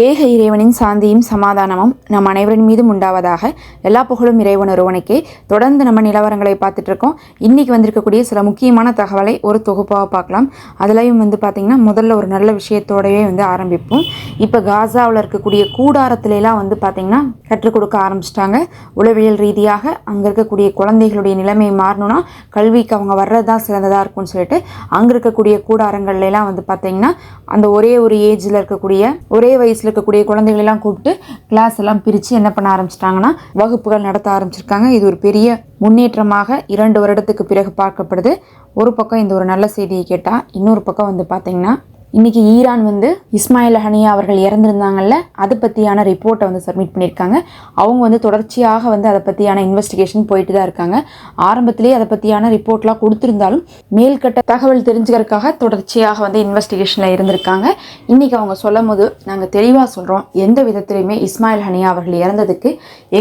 ஏக இறைவனின் சாந்தியும் சமாதானமும் நம் அனைவரின் மீதும் உண்டாவதாக எல்லா புகழும் இறைவன் ஒருவனுக்கே. தொடர்ந்து நம்ம நிலவரங்களை பார்த்துட்டு இருக்கோம் இன்றைக்கி வந்திருக்கக்கூடிய சில முக்கியமான தகவலை ஒரு தொகுப்பாக பார்க்கலாம். அதுலேயும் வந்து பார்த்திங்கன்னா முதல்ல ஒரு நல்ல விஷயத்தோடவே வந்து ஆரம்பிப்போம். இப்போ காசாவில் இருக்கக்கூடிய கூடாரத்துலலாம் வந்து பார்த்திங்கன்னா கற்றுக் கொடுக்க ஆரம்பிச்சிட்டாங்க. உளவியல் ரீதியாக அங்கே இருக்கக்கூடிய குழந்தைகளுடைய நிலைமை மாறணும்னா கல்விக்கு அவங்க வர்றது தான் சிறந்ததாக இருக்கும்னு சொல்லிட்டு அங்கே இருக்கக்கூடிய கூடாரங்கள்லாம் வந்து பார்த்திங்கன்னா அந்த ஒரே ஒரு ஏஜில் இருக்கக்கூடிய ஒரே வயசில் இருக்கக்கூடிய குழந்தைகளெல்லாம் கூப்பிட்டு கிளாஸ் எல்லாம் பிரித்து என்ன பண்ண ஆரம்பிச்சிட்டாங்கன்னா வகுப்புகள் நடத்த ஆரம்பிச்சிருக்காங்க. இது ஒரு பெரிய முன்னேற்றமாக இரண்டு வருடத்துக்கு பிறகு பார்க்கப்படுது. ஒரு பக்கம் இந்த ஒரு நல்ல செய்தியை கேட்டால் இன்னொரு பக்கம் வந்து பார்த்திங்கன்னா இன்றைக்கி ஈரான் வந்து இஸ்மாயில் ஹனியா அவர்கள் இறந்துருந்தாங்கல்ல அதை பற்றியான ரிப்போர்ட்டை வந்து சப்மிட் பண்ணியிருக்காங்க. அவங்க வந்து தொடர்ச்சியாக வந்து அதை பற்றியான இன்வெஸ்டிகேஷன் போயிட்டு தான் இருக்காங்க. ஆரம்பத்திலேயே அதை பற்றியான ரிப்போர்ட்லாம் கொடுத்துருந்தாலும் மேல்கட்ட தகவல் தெரிஞ்சுக்கிறதுக்காக தொடர்ச்சியாக வந்து இன்வெஸ்டிகேஷனில் இருந்திருக்காங்க. இன்றைக்கி அவங்க சொல்லும் போது நாங்கள் தெளிவாக சொல்கிறோம் எந்த விதத்திலையுமே இஸ்மாயில் ஹனியா அவர்கள் இறந்ததுக்கு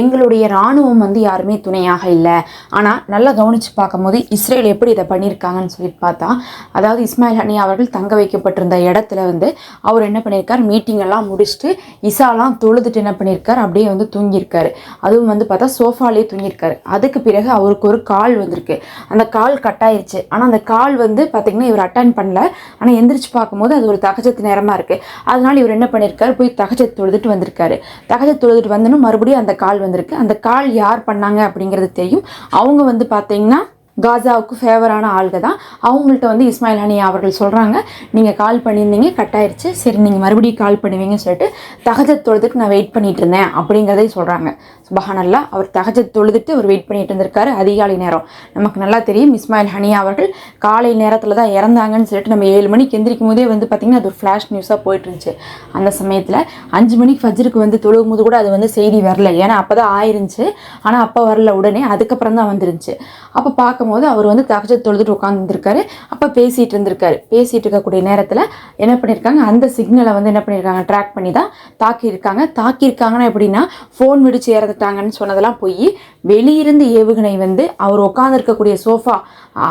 எங்களுடைய இராணுவம் வந்து யாருமே துணையாக இல்லை. ஆனால் நல்லா கவனித்து பார்க்கும்போது இஸ்ரேல் எப்படி இதை பண்ணியிருக்காங்கன்னு சொல்லிட்டு பார்த்தா அதாவது இஸ்மாயில் ஹனியா அவர்கள் தங்க வைக்கப்பட்டிருந்த இடத்துல வந்து அவர் என்ன பண்ணியிருக்கார்? மீட்டிங் எல்லாம் முடிச்சுட்டு இசாலாம் தொழுதுட்டு என்ன பண்ணியிருக்கார்? அப்படியே வந்து தூங்கியிருக்காரு. அதுவும் வந்து பார்த்தா சோஃபாலே தூங்கியிருக்காரு. அதுக்கு பிறகு அவருக்கு ஒரு கால் வந்திருக்கு. அந்த கால் கட்டாயிருச்சு. ஆனால் அந்த கால் வந்து பார்த்திங்கன்னா இவர் அட்டன் பண்ணல. ஆனால் எந்திரிச்சு பார்க்கும்போது அது ஒரு தகச்சத்து நேரமாக இருக்குது அதனால் இவர் என்ன பண்ணியிருக்காரு? போய் தகச்சத்து தொழுதுட்டு வந்திருக்காரு. தகச்சத்து தொழுதுட்டு வந்தனும் மறுபடியும் அந்த கால் வந்திருக்கு. அந்த கால் யார் பண்ணாங்க அப்படிங்கிறது தெரியும். அவங்க வந்து பார்த்திங்கன்னா காசாவுக்கு ஃபேவரான ஆளுக தான் அவங்கள்ட்ட வந்து இஸ்மாயில் ஹனியா அவர்கள் சொல்கிறாங்க நீங்கள் கால் பண்ணியிருந்தீங்க கட்டாயிருச்சு. சரி நீங்கள் மறுபடியும் கால் பண்ணுவீங்கன்னு சொல்லிட்டு தகஜத் தொழுதுட்டு நான் வெயிட் பண்ணிட்டு இருந்தேன் அப்படிங்கிறதே சொல்கிறாங்க சுபஹானல்லா அவர் தகஜத் தொழுதுட்டு அவர் வெயிட் பண்ணிட்டு இருந்திருக்காரு. அதிகாலை நேரம். நமக்கு நல்லா தெரியும் இஸ்மாயில் ஹனியா அவர்கள் காலை நேரத்தில் தான் இறந்தாங்கன்னு சொல்லிட்டு நம்ம ஏழு மணிக்கு எந்திரிக்கும் போதே வந்து பார்த்திங்கன்னா அது ஒரு ஃப்ளாஷ் நியூஸாக போயிட்டு இருந்துச்சு. அந்த சமயத்தில் அஞ்சு மணிக்கு ஃபஜ்ருக்கு வந்து தொழுகும் போது கூட அது வந்து செய்தி வரல. ஏன்னா அப்போ தான் ஆயிருந்துச்சு. ஆனால் அப்போ வரல உடனே. அதுக்கப்புறம் தான் வந்துருந்துச்சு. அப்போ பார்க்கும்போது அவர் வந்து தகச்சு தொழுதுட்டு உட்காந்துருக்காரு அப்போ பேசிகிட்டு இருந்திருக்காரு. பேசிகிட்டு இருக்கக்கூடிய நேரத்தில் என்ன பண்ணியிருக்காங்க அந்த சிக்னலை வந்து என்ன பண்ணியிருக்காங்க ட்ராக் பண்ணி தான் தாக்கியிருக்காங்க. தாக்கியிருக்காங்கன்னா எப்படின்னா ஃபோன் விடிச்சு இறந்துட்டாங்கன்னு சொன்னதெல்லாம் போய் வெளியிருந்து ஏவுகணை வந்து அவர் உட்காந்துருக்கக்கூடிய சோஃபா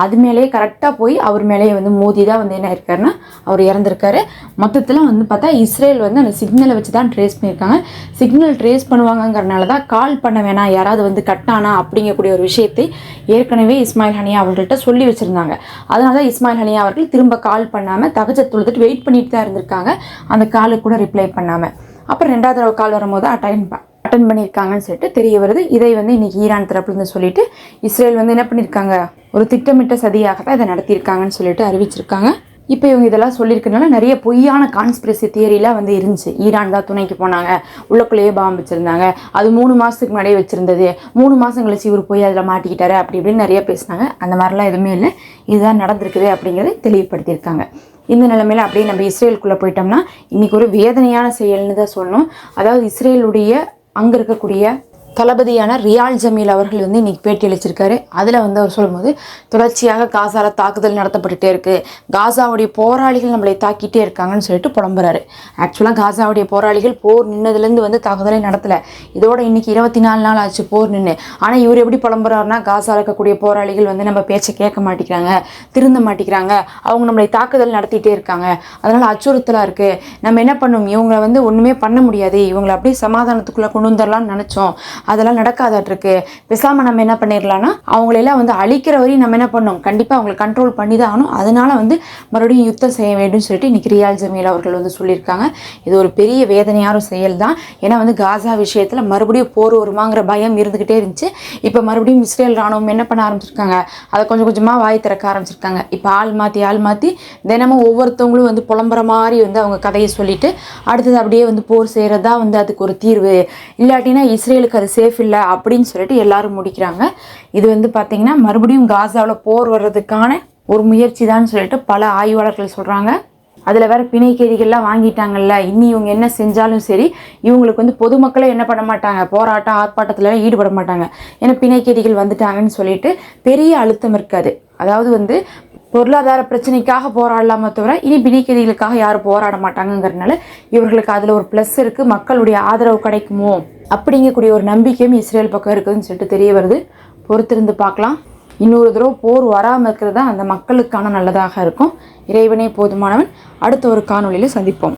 அது மேலேயே கரெக்டாக போய் அவர் மேலேயே வந்து மோதி தான் வந்து என்ன இருக்காருன்னா அவர் இறந்துருக்காரு. மொத்தத்தில் வந்து பார்த்தா இஸ்ரேல் வந்து அந்த சிக்னலை வச்சு தான் ட்ரேஸ் பண்ணியிருக்காங்க. சிக்னல் ட்ரேஸ் பண்ணுவாங்கங்கிறனால தான் கால் பண்ண வேணாம் யாராவது வந்து கட்டானா அப்படிங்கக்கூடிய ஒரு விஷயத்தை ஏற்கனவே இஸ்மாயில் ஹனியா அவர்கள்ட்ட சொல்லி வச்சுருந்தாங்க. அதனால தான் இஸ்மாயில் ஹனியா அவர்கள் திரும்ப கால் பண்ணாமல் தகச்சத் தொழுதுட்டு வெயிட் பண்ணிட்டு தான் இருந்திருக்காங்க. அந்த காலுக்கு கூட ரிப்ளை பண்ணாமல் அப்புறம் ரெண்டாவது தடவை கால் வரும்போது அட்டன் அட்டன் பண்ணியிருக்காங்கன்னு சொல்லிட்டு தெரிய வருது. இதை வந்து இன்னைக்கு ஈரான் தரப்புலேருந்து சொல்லிட்டு இஸ்ரேல் வந்து என்ன பண்ணியிருக்காங்க? ஒரு திட்டமிட்ட சதியாக தான் இதை நடத்தியிருக்காங்கன்னு சொல்லிட்டு அறிவிச்சிருக்காங்க. இப்போ இவங்க இதெல்லாம் சொல்லியிருக்கனால நிறைய பொய்யான கான்ஸ்பிரசி தியரிலாம் வந்து இருந்துச்சு. ஈரான் தான் துணைக்கு போனாங்க. உள்ளக்குள்ளேயே பாம்பு வச்சுருந்தாங்க. அது மூணு மாதத்துக்கு முன்னாடியே வச்சுருந்தது. மூணு மாதம் கழிச்சு இவர் போய் அதில் மாட்டிக்கிட்டாரு. அப்படி இப்படின்னு நிறைய பேசினாங்க. அந்த மாதிரிலாம் எதுவுமே இல்லை. இதுதான் நடந்திருக்குது அப்படிங்கிறத தெளிவுபடுத்தியிருக்காங்க. இந்த நிலைமையில் அப்படியே நம்ம இஸ்ரேலுக்குள்ளே போயிட்டோம்னா இன்றைக்கி ஒரு வேதனையான செயல்னு தான் சொல்லணும். அதாவது இஸ்ரேலுடைய அங்கே இருக்கக்கூடிய தளபதியான ரியால் ஜமீல் அவர்கள் வந்து இன்னைக்கு பேட்டி அளிச்சிருக்காரு. அதில் வந்து அவர் சொல்லும்போது தொடர்ச்சியாக காசால தாக்குதல் நடத்தப்பட்டுட்டே இருக்கு. காசாவுடைய போராளிகள் நம்மளை தாக்கிட்டே இருக்காங்கன்னு சொல்லிட்டு புலம்புறாரு. ஆக்சுவலாக காசாவுடைய போராளிகள் போர் நின்னதுலேருந்து வந்து தாக்குதலை நடத்தலை. இதோட இன்னைக்கு இருபத்தி நாலு நாள் ஆச்சு போர் நின்று ஆனால் இவர் எப்படி புலம்புறாருனா காசால இருக்கக்கூடிய போராளிகள் வந்து நம்ம பேச்சை கேட்க மாட்டேங்கிறாங்க திருந்த மாட்டேங்கிறாங்க. அவங்க நம்மளை தாக்குதல் நடத்திட்டே இருக்காங்க. அதனால் அச்சுறுத்தலாக இருக்குது நம்ம என்ன பண்ணும்? இவங்களை வந்து ஒன்றுமே பண்ண முடியாது. இவங்களை அப்படியே சமாதானத்துக்குள்ளே கொண்டு வந்துடலாம்னு நினச்சோம். அதெல்லாம் நடக்காதாட்டிருக்கு. பேசாமல் நம்ம என்ன பண்ணிடலாம்னா அவங்களெல்லாம் வந்து அழிக்கிற வரையும் நம்ம என்ன பண்ணோம் கண்டிப்பாக அவங்களை கண்ட்ரோல் பண்ணி தான் ஆகணும். அதனால வந்து மறுபடியும் யுத்தம் செய்ய வேண்டும் சொல்லிட்டு இன்னைக்கு ரியால் ஜமீல் அவர்கள் வந்து சொல்லியிருக்காங்க. இது ஒரு பெரிய வேதனையான செயல் தான். ஏன்னா வந்து காசா விஷயத்தில் மறுபடியும் போர் வருமாங்கிற பயம் இருந்துக்கிட்டே இருந்துச்சு. இப்போ மறுபடியும் இஸ்ரேல் ராணுவம் என்ன பண்ண ஆரம்பிச்சிருக்காங்க? அதை கொஞ்சம் கொஞ்சமாக வாய் திறக்க ஆரம்பிச்சிருக்காங்க. இப்போ ஆள் மாற்றி ஆள் மாற்றி தினமும் ஒவ்வொருத்தவங்களும் வந்து புலம்புற மாதிரி வந்து அவங்க கதையை சொல்லிட்டு அடுத்தது அப்படியே வந்து போர் செய்கிறது தான் வந்து அதுக்கு ஒரு தீர்வு. இல்லாட்டினா இஸ்ரேலுக்கு அது சேஃப் இல்லை அப்படின்னு சொல்லிட்டு எல்லாரும் முடிக்கிறாங்க. இது வந்து பார்த்திங்கன்னா மறுபடியும் காசாவில் போர் வர்றதுக்கான ஒரு முயற்சி தான் சொல்லிட்டு பல ஆய்வாளர்கள் சொல்கிறாங்க அதில் வேற பிணைக்கதிகள்லாம் வாங்கிட்டாங்கல்ல. இனி இவங்க என்ன செஞ்சாலும் சரி இவங்களுக்கு வந்து பொதுமக்களே என்ன பண்ண மாட்டாங்க? போராட்டம் ஆர்ப்பாட்டத்துலலாம் ஈடுபட மாட்டாங்க. ஏன்னா பிணைக்கதிகள் வந்துட்டாங்கன்னு சொல்லிட்டு பெரிய அழுத்தம் இருக்காது. அதாவது வந்து பொருளாதார பிரச்சனைக்காக போராடலாமே தவிர இனி பிணைக்கைதிகளுக்காக யாரும் போராட மாட்டாங்கங்கிறதுனால இவர்களுக்கு அதில் ஒரு ப்ளஸ் இருக்குது மக்களுடைய ஆதரவு கிடைக்குமோ அப்படிங்கக்கூடிய ஒரு நம்பிக்கையும் இஸ்ரேல் பக்கம் இருக்குதுன்னு சொல்லிட்டு தெரிய வருது. பொறுத்திருந்து பார்க்கலாம். இன்னொரு தடவை போர் வராமல் இருக்கிறது தான் அந்த மக்களுக்கான நல்லதாக இருக்கும். இறைவனே போதுமானவன். அடுத்த ஒரு காணொளியில் சந்திப்போம்.